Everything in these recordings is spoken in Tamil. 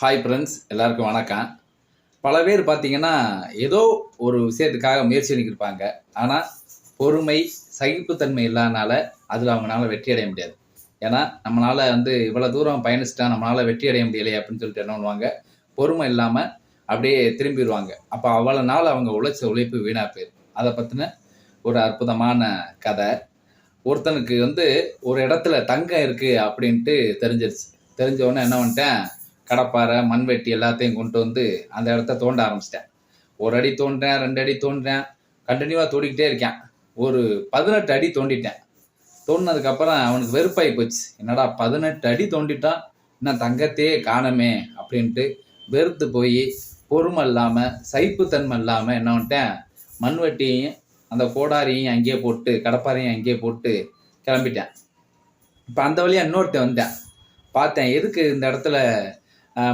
ஹாய் ஃப்ரெண்ட்ஸ் எல்லாருக்கும் வணக்கம். பல பேர் பார்த்தீங்கன்னா ஏதோ ஒரு விஷயத்துக்காக முயற்சி பண்ணிக்கிருப்பாங்க. ஆனால் பொறுமை சகிப்புத்தன்மை இல்லாதனால அதில் அவங்களால வெற்றி அடைய முடியாது. ஏன்னா நம்மளால் வந்து இவ்வளோ தூரம் பயணிச்சிட்டா நம்மளால் வெற்றி அடைய முடியலையே அப்படின்னு சொல்லிட்டு என்ன பண்ணுவாங்க? பொறுமை இல்லாமல் அப்படியே திரும்பிடுவாங்க. அப்போ அவ்வளோ நாள் அவங்க உழைச்ச உழைப்பு வீணாக போயிடும் அதை பற்றின ஒரு அற்புதமான கதை. ஒருத்தனுக்கு வந்து ஒரு இடத்துல தங்கம் இருக்குது அப்படின்ட்டு தெரிஞ்சிருச்சு. தெரிஞ்ச உடனே என்ன பண்ணிட்டேன்? கடப்பாரை மண்வெட்டி எல்லாத்தையும் கொண்டு வந்து அந்த இடத்த தோண்ட ஆரம்பிச்சிட்டேன். ஒரு அடி தோண்டுறேன் ரெண்டு அடி தோண்டுறேன் கண்டினியூவாக தோண்டிக்கிட்டே இருக்கேன். ஒரு பதினெட்டு அடி தோண்டிட்டேன். தோண்டினதுக்கப்புறம் அவனுக்கு வெறுப்பாகி போச்சு. என்னடா பதினெட்டு அடி தோண்டிட்டான் இன்னும் தங்கத்தையே காணமே அப்படின்ட்டு வெறுத்து போய் பொறுமை இல்லாமல் சைப்புத்தன்மை இல்லாமல் என்ன பண்ணிட்டேன் மண்வெட்டியையும் அந்த கோடாரியும் அங்கேயே போட்டு கடப்பாரையும் அங்கேயே போட்டு கிளம்பிட்டேன். இப்போ அந்த வழியாக இன்னொருத்தன் வந்தேன். பார்த்தேன் எதுக்கு இந்த இடத்துல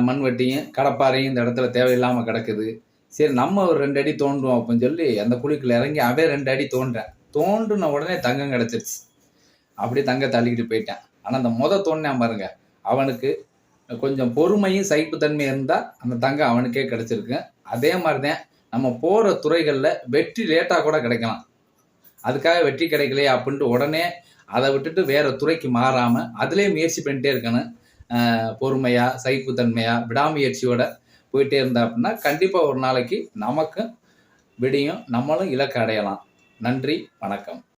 மண்வெட்டியும் கடப்பாறையும் இந்த இடத்துல தேவையில்லாமல் கிடக்குது. சரி நம்ம ஒரு ரெண்டு அடி தோண்டுவோம் அப்படின்னு சொல்லி அந்த குழிக்குள்ள இறங்கி அவே ரெண்டு அடி தோன்றேன் தோண்டுன உடனே தங்கம் கிடச்சிருச்சு. அப்படியே தங்க தள்ளிக்கிட்டு போயிட்டேன். ஆனால் அந்த முத தோண்டினேன் பாருங்க. அவனுக்கு கொஞ்சம் பொறுமையும் சகிப்புத்தன்மையும் இருந்தால் அந்த தங்கம் அவனுக்கே கிடச்சிருக்கு. அதே மாதிரி தான் நம்ம போகிற துறைகளில் வெற்றி லேட்டாக கூட கிடைக்கலாம். அதுக்காக வெற்றி கிடைக்கலையே அப்படின்ட்டு உடனே அதை விட்டுட்டு வேற துறைக்கு மாறாமல் அதிலே முயற்சி பண்ணிட்டே இருக்கணும். பொறுமையாக பொறுமையா சகிப்புத்தன்மையா விடாமுயற்சியோட போயிட்டே இருந்தா அப்படின்னா கண்டிப்பாக ஒரு நாளைக்கு நமக்கும் விடியும் நம்மளும் இலக்கு அடையலாம். நன்றி வணக்கம்.